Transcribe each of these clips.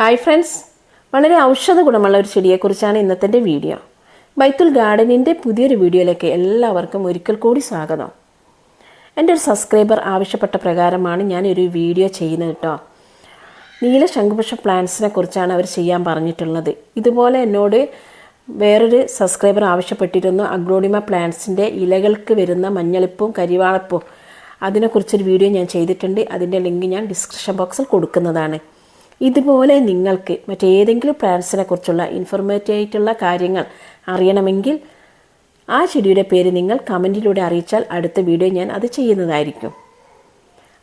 Hi friends വളരെ ഔഷധ ഗുണമുള്ള ഒരു ചെടിയെക്കുറിച്ചാണ് ഇന്നത്തെ വീഡിയോ ബൈത്തുൽ ഗാർഡനിന്റെ പുതിയൊരു വീഡിയോയിലേക്ക് എല്ലാവർക്കും ഒരിക്കൽ കൂടി സ്വാഗതം. എന്റെ ഒരു സബ്സ്ക്രൈബർ ആവശ്യപ്പെട്ട പ്രകാരമാണ് ഞാനൊരു വീഡിയോ ചെയ്യുന്നത് കേട്ടോ. നീല ശംഖുപുഷ പ്ലാന്റ്സിനെ കുറിച്ചാണ് അവർ ചെയ്യാൻ പറഞ്ഞിട്ടുള്ളത്. ഇതുപോലെ എന്നോട് വേറൊരു സബ്സ്ക്രൈബർ ആവശ്യപ്പെട്ടിരുന്നു. അഗ്രോണിമ പ്ലാന്റ്സിന്റെ ഇലകൾക്ക് വരുന്ന മഞ്ഞളിപ്പും കരിവാളപ്പും. അതിനെക്കുറിച്ചൊരു വീഡിയോ ഞാൻ ചെയ്തിട്ടുണ്ട്. അതിന്റെ ലിങ്ക് ഞാൻ ഡിസ്ക്രിപ്ഷൻ ബോക്സിൽ കൊടുക്കുന്നതാണ്. ഇതുപോലെ നിങ്ങൾക്ക് മറ്റേതെങ്കിലും പ്ലാന്റ്സിനെ കുറിച്ചുള്ള ഇൻഫോർമേറ്റീവ് ആയിട്ടുള്ള കാര്യങ്ങൾ അറിയണമെങ്കിൽ ആ ചെടിയുടെ പേര് നിങ്ങൾ കമന്റിലൂടെ അറിയിച്ചാൽ അടുത്ത വീഡിയോ ഞാൻ അത് ചെയ്യുന്നതായിരിക്കും.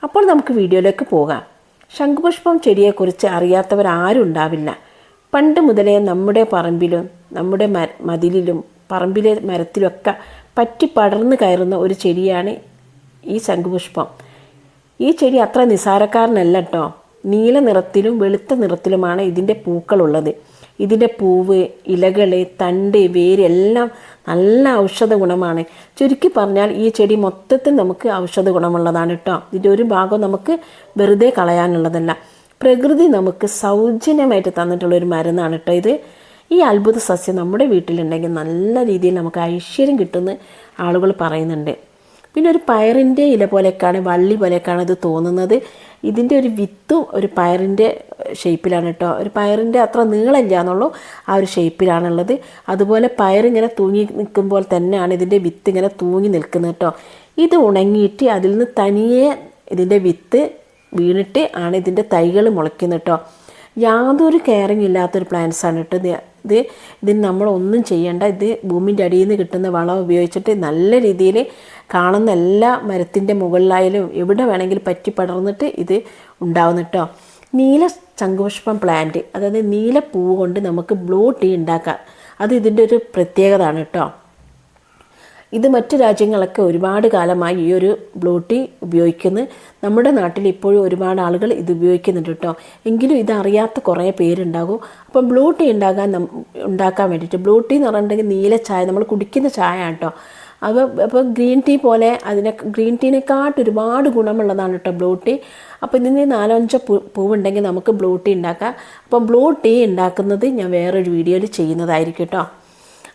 അപ്പോൾ നമുക്ക് വീഡിയോയിലേക്ക് പോകാം. ശംഖുപുഷ്പം ചെടിയെക്കുറിച്ച് അറിയാത്തവർ ആരും ഉണ്ടാവില്ല പണ്ട് മുതലേ നമ്മുടെ പറമ്പിലും നമ്മുടെ മതിലിലും പറമ്പിലെ മരത്തിലൊക്കെ പറ്റി പടർന്നു കയറുന്ന ഒരു ചെടിയാണ് ഈ ശംഖുപുഷ്പം. ഈ ചെടി അത്ര നിസാരക്കാരനല്ല കേട്ടോ നീല നിറത്തിലും വെളുത്ത നിറത്തിലുമാണ് ഇതിന്റെ പൂക്കളുള്ളത്. ഇതിന്റെ പൂവ് ഇലകൾ തണ്ട് വേര് എല്ലാം നല്ല ഔഷധ ഗുണമാണ്. ചുരുക്കി പറഞ്ഞാൽ ഈ ചെടി മൊത്തത്തിൽ നമുക്ക് ഔഷധ ഗുണമുള്ളതാണ് കേട്ടോ. ഇതിന്റെ ഒരു ഭാഗം നമുക്ക് വെറുതെ കളയാനുള്ളതല്ല. പ്രകൃതി നമുക്ക് സൗജന്യമായിട്ട് തന്നിട്ടുള്ള ഒരു മരുന്നാണ് കേട്ടോ ഇത്. ഈ അത്ഭുത സസ്യം നമ്മുടെ വീട്ടിലുണ്ടെങ്കിൽ നല്ല രീതിയിൽ നമുക്ക് ഐശ്വര്യം കിട്ടുമെന്ന് ആളുകൾ പറയുന്നുണ്ട്. പിന്നെ ഒരു പയറിന്റെ ഇല പോലെയൊക്കെയാണ് വള്ളി പോലെയൊക്കെയാണ് ഇത് തോന്നുന്നത്. ഇതിന്റെ ഒരു വിത്തും ഒരു പയറിന്റെ ഷേപ്പിലാണ് കേട്ടോ ഒരു പയറിന്റെ അത്ര നീളമില്ല എന്നുള്ളൂ ആ ഒരു ഷേപ്പിലാണുള്ളത് അതുപോലെ പയറിങ്ങനെ തൂങ്ങി നിൽക്കുമ്പോൾ തന്നെയാണ് ഇതിന്റെ വിത്ത് ഇങ്ങനെ തൂങ്ങി നിൽക്കുന്നത് കേട്ടോ ഇത് ഉണങ്ങിയിട്ട് അതിൽ നിന്ന് തനിയെ ഇതിന്റെ വിത്ത് വീണിട്ട് ആണ് ഇതിന്റെ തൈകൾ മുളയ്ക്കുന്നത് കേട്ടോ യാതൊരു കെയറിങ് ഇല്ലാത്തൊരു പ്ലാന്റ്സ് ആണ് കേട്ടോ ഇത്. ഇതിന് നമ്മളൊന്നും ചെയ്യേണ്ട. ഇത് ഭൂമിന്റെ അടിയിൽ നിന്ന് കിട്ടുന്ന വളം ഉപയോഗിച്ചിട്ട് നല്ല രീതിയിൽ കാണുന്ന എല്ലാ മരത്തിന്റെ മുകളിലായാലും എവിടെ വേണമെങ്കിലും പറ്റി പടർന്നിട്ട് ഇത് ഉണ്ടാവുന്ന കേട്ടോ നീല ശംഖുപുഷ്പം പ്ലാന്റ് അതായത് നീല പൂവ് കൊണ്ട് നമുക്ക് ബ്ലൂ ടീ ഉണ്ടാക്കാം. അത് ഇതിന്റെ ഒരു പ്രത്യേകതയാണ് കേട്ടോ ഇത് മറ്റു രാജ്യങ്ങളൊക്കെ ഒരുപാട് കാലമായി ഈ ഒരു ബ്ലൂ ടീ ഉപയോഗിക്കുന്നു. നമ്മുടെ നാട്ടിൽ ഇപ്പോഴും ഒരുപാട് ആളുകൾ ഇത് ഉപയോഗിക്കുന്നുണ്ട് കേട്ടോ എങ്കിലും ഇത് അറിയാത്ത കുറേ പേരുണ്ടാകും. അപ്പം ബ്ലൂ ടീ ഉണ്ടാകാൻ ഉണ്ടാക്കാൻ വേണ്ടിയിട്ട് ബ്ലൂ ടീ എന്ന് പറഞ്ഞിട്ടുണ്ടെങ്കിൽ നീല ചായ നമ്മൾ കുടിക്കുന്ന ചായ കേട്ടോ അപ്പോൾ അപ്പോൾ ഗ്രീൻ ടീ പോലെ അതിനെ ഗ്രീൻ ടീനെക്കാട്ട് ഒരുപാട് ഗുണമുള്ളതാണ് കേട്ടോ ബ്ലൂ ടീ. അപ്പോൾ ഇതിന് നാലഞ്ച് പൂ പൂവുണ്ടെങ്കിൽ നമുക്ക് ബ്ലൂ ടീ ഉണ്ടാക്കാം. അപ്പം ബ്ലൂ ടീ ഉണ്ടാക്കുന്നത് ഞാൻ വേറൊരു വീഡിയോയിൽ ചെയ്യുന്നതായിരിക്കും കേട്ടോ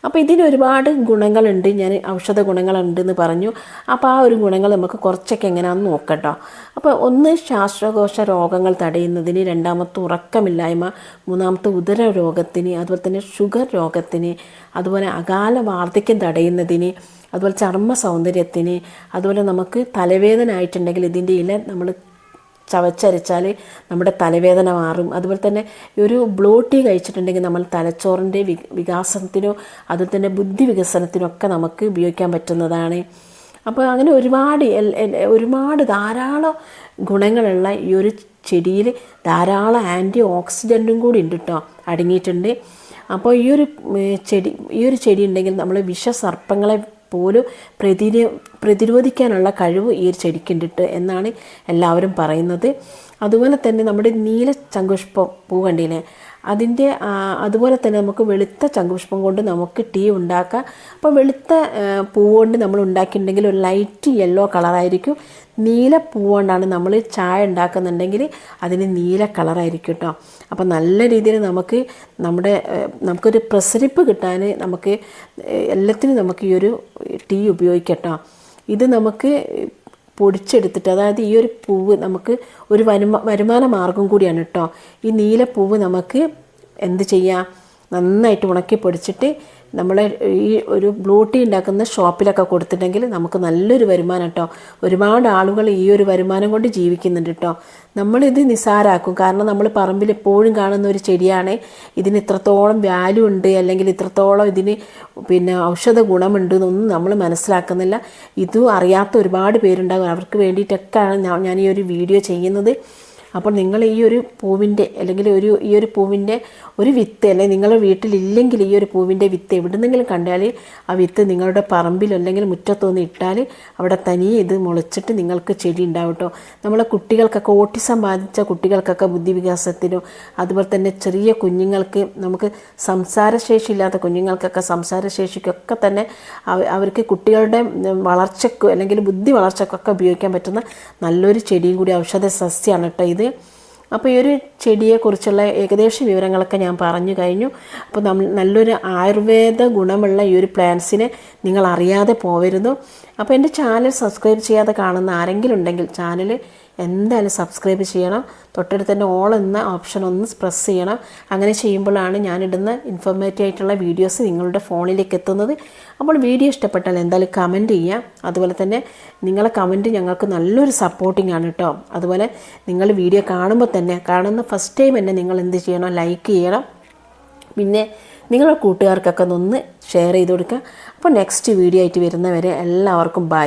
അപ്പോൾ ഇതിന് ഒരുപാട് ഗുണങ്ങളുണ്ട്. ഞാൻ ഔഷധ ഗുണങ്ങളുണ്ടെന്ന് പറഞ്ഞു. അപ്പോൾ ആ ഒരു ഗുണങ്ങൾ നമുക്ക് കുറച്ചൊക്കെ എങ്ങനെയാണെന്ന് നോക്കട്ടോ. അപ്പോൾ ഒന്ന് ശ്വാസകോശ രോഗങ്ങൾ തടയുന്നതിന് രണ്ടാമത്തെ ഉറക്കമില്ലായ്മ മൂന്നാമത്തെ ഉദര രോഗത്തിന് അതുപോലെ തന്നെ ഷുഗർ രോഗത്തിന് അതുപോലെ അകാല വാർദ്ധക്യം തടയുന്നതിന് അതുപോലെ ചർമ്മ സൗന്ദര്യത്തിന് അതുപോലെ നമുക്ക് തലവേദന ആയിട്ടുണ്ടെങ്കിൽ ഇതിന്റെ ഇല നമ്മൾ ചവച്ചരച്ചാൽ നമ്മുടെ തലവേദന മാറും. അതുപോലെ തന്നെ ഒരു ബ്ലൂ ടീ കഴിച്ചിട്ടുണ്ടെങ്കിൽ നമ്മൾ തലച്ചോറിന്റെ വി വികാസത്തിനോ അതുപോലെ തന്നെ ബുദ്ധി വികസനത്തിനൊക്കെ നമുക്ക് ഉപയോഗിക്കാൻ പറ്റുന്നതാണ്. അപ്പോൾ അങ്ങനെ ഒരുപാട് ഒരുപാട് ധാരാളം ഗുണങ്ങളുള്ള ഈ ഒരു ചെടിയിൽ ധാരാളം ആന്റി ഓക്സിഡന്റും കൂടി ഉണ്ട് കേട്ടോ അടങ്ങിയിട്ടുണ്ട്. അപ്പോൾ ഈ ഒരു ചെടി ഈ ഒരു ചെടി ഉണ്ടെങ്കിൽ നമ്മൾ വിഷസർപ്പങ്ങളെ പോലും പ്രതിരോ പ്രതിരോധിക്കാനുള്ള കഴിവ് ഈ ഒരു ചെടിക്കുണ്ടിട്ട് എന്നാണ് എല്ലാവരും പറയുന്നത്. അതുപോലെ തന്നെ നമ്മുടെ നീല ചങ്കുഷ്പം പൂ അതിന്റെ അതുപോലെ തന്നെ നമുക്ക് വെളുത്ത ചങ്കുപുഷ്പം കൊണ്ട് നമുക്ക് ടീ ഉണ്ടാക്കാം. അപ്പോൾ വെളുത്ത പൂ കൊണ്ട് നമ്മൾ ഉണ്ടാക്കിയിട്ടുണ്ടെങ്കിൽ ഒരു ലൈറ്റ് യെല്ലോ കളറായിരിക്കും. നീല പൂ കൊണ്ടാണ് നമ്മൾ ചായ ഉണ്ടാക്കുന്നുണ്ടെങ്കിൽ അതിന് നീല കളറായിരിക്കും കേട്ടോ അപ്പോൾ നല്ല രീതിയിൽ നമുക്ക് നമ്മുടെ നമുക്കൊരു പ്രസരിപ്പ് കിട്ടാൻ നമുക്ക് എല്ലാത്തിനും നമുക്ക് ഈ ഒരു ടീ ഉപയോഗിക്കട്ടോ ഇത് നമുക്ക് പൊടിച്ചെടുത്തിട്ട് അതായത് ഈ ഒരു പൂവ് നമുക്ക് ഒരു വരുമാ വരുമാന മാർഗം കൂടിയാണ് കേട്ടോ ഈ നീല പൂവ് നമുക്ക് എന്ത് ചെയ്യാം? നന്നായിട്ട് ഉണക്കി പൊടിച്ചിട്ട് നമ്മൾ ഈ ഒരു ബ്ലൂ ടീ ഉണ്ടാക്കുന്ന ഷോപ്പിലൊക്കെ കൊടുത്തിട്ടുണ്ടെങ്കിൽ നമുക്ക് നല്ലൊരു വരുമാനം കേട്ടോ ഒരുപാട് ആളുകൾ ഈ ഒരു വരുമാനം കൊണ്ട് ജീവിക്കുന്നുണ്ട് കേട്ടോ നമ്മളിത് നിസാരാക്കും കാരണം നമ്മൾ പറമ്പിൽ എപ്പോഴും കാണുന്ന ഒരു ചെടിയാണ്. ഇതിന് ഇത്രത്തോളം വാല്യൂ ഉണ്ട്. അല്ലെങ്കിൽ ഇത്രത്തോളം ഇതിന് പിന്നെ ഔഷധ ഗുണമുണ്ട് എന്നൊന്നും നമ്മൾ മനസ്സിലാക്കുന്നില്ല. ഇതും അറിയാത്ത ഒരുപാട് പേരുണ്ടാകും. അവർക്ക് വേണ്ടിയിട്ടൊക്കെയാണ് ഞാൻ- ഈ ഒരു വീഡിയോ ചെയ്യുന്നത്. അപ്പോൾ നിങ്ങൾ ഈ ഒരു പൂവിന്റെ അല്ലെങ്കിൽ ഒരു ഈ ഒരു പൂവിന്റെ ഒരു വിത്ത് അല്ലെങ്കിൽ നിങ്ങളുടെ വീട്ടിലില്ലെങ്കിൽ ഈ ഒരു പൂവിന്റെ വിത്ത് എവിടുന്നെങ്കിലും കണ്ടാൽ ആ വിത്ത് നിങ്ങളുടെ പറമ്പിൽ അല്ലെങ്കിൽ മുറ്റത്തൊന്ന് ഇട്ടാൽ അവിടെ തനിയെ ഇത് മുളച്ചിട്ട് നിങ്ങൾക്ക് ചെടി ഉണ്ടാവും കേട്ടോ നമ്മളെ കുട്ടികൾക്കൊക്കെ ഓട്ടിസം ബാധിച്ച കുട്ടികൾക്കൊക്കെ ബുദ്ധി വികാസത്തിനും അതുപോലെ തന്നെ ചെറിയ കുഞ്ഞുങ്ങൾക്ക് നമുക്ക് സംസാരശേഷി ഇല്ലാത്ത കുഞ്ഞുങ്ങൾക്കൊക്കെ സംസാരശേഷിക്കൊക്കെ തന്നെ അവ- അവർക്ക് കുട്ടികളുടെ വളർച്ചയ്ക്ക് അല്ലെങ്കിൽ ബുദ്ധി വളർച്ചക്കൊക്കെ ഉപയോഗിക്കാൻ പറ്റുന്ന നല്ലൊരു ചെടിയും കൂടി ഔഷധ സസ്യമാണ് കേട്ടോ ഇത്. അപ്പോൾ ഈ ഒരു ചെടിയെക്കുറിച്ചുള്ള ഏകദേശ വിവരങ്ങളൊക്കെ ഞാൻ പറഞ്ഞു കഴിഞ്ഞു. അപ്പോൾ നമ്മൾ നല്ലൊരു ആയുർവേദ ഗുണമുള്ള ഈ ഒരു പ്ലാന്റ്സിനെ നിങ്ങൾ അറിയാതെ പോവരുന്നു അപ്പോൾ എന്റെ ചാനൽ സബ്സ്ക്രൈബ് ചെയ്യാതെ കാണുന്ന ആരെങ്കിലും ഉണ്ടെങ്കിൽ ചാനൽ എന്തായാലും സബ്സ്ക്രൈബ് ചെയ്യണം. തൊട്ടടുത്ത് തന്നെ ഓൾ എന്ന ഓപ്ഷൻ ഒന്ന് പ്രസ് ചെയ്യണം. അങ്ങനെ ചെയ്യുമ്പോഴാണ് ഞാനിടുന്ന ഇൻഫോർമേറ്റീവ് ആയിട്ടുള്ള വീഡിയോസ് നിങ്ങളുടെ ഫോണിലേക്ക് എത്തുന്നത്. അപ്പോൾ വീഡിയോ ഇഷ്ടപ്പെട്ടാൽ എന്തായാലും കമന്റ് ചെയ്യാം അതുപോലെ തന്നെ നിങ്ങളെ കമന്റ് ഞങ്ങൾക്ക് നല്ലൊരു സപ്പോർട്ടിംഗ് ആണ് കേട്ടോ അതുപോലെ നിങ്ങൾ വീഡിയോ കാണുമ്പോൾ തന്നെ കാണുന്ന ഫസ്റ്റ് ടൈം തന്നെ നിങ്ങൾ എന്ത് ചെയ്യണം? ലൈക്ക് ചെയ്യണം. പിന്നെ നിങ്ങളുടെ കൂട്ടുകാർക്കൊക്കെ ഒന്ന് ഷെയർ ചെയ്ത് കൊടുക്കുക. അപ്പോൾ നെക്സ്റ്റ് വീഡിയോ ആയിട്ട് വരുന്നവരെ എല്ലാവർക്കും ബൈ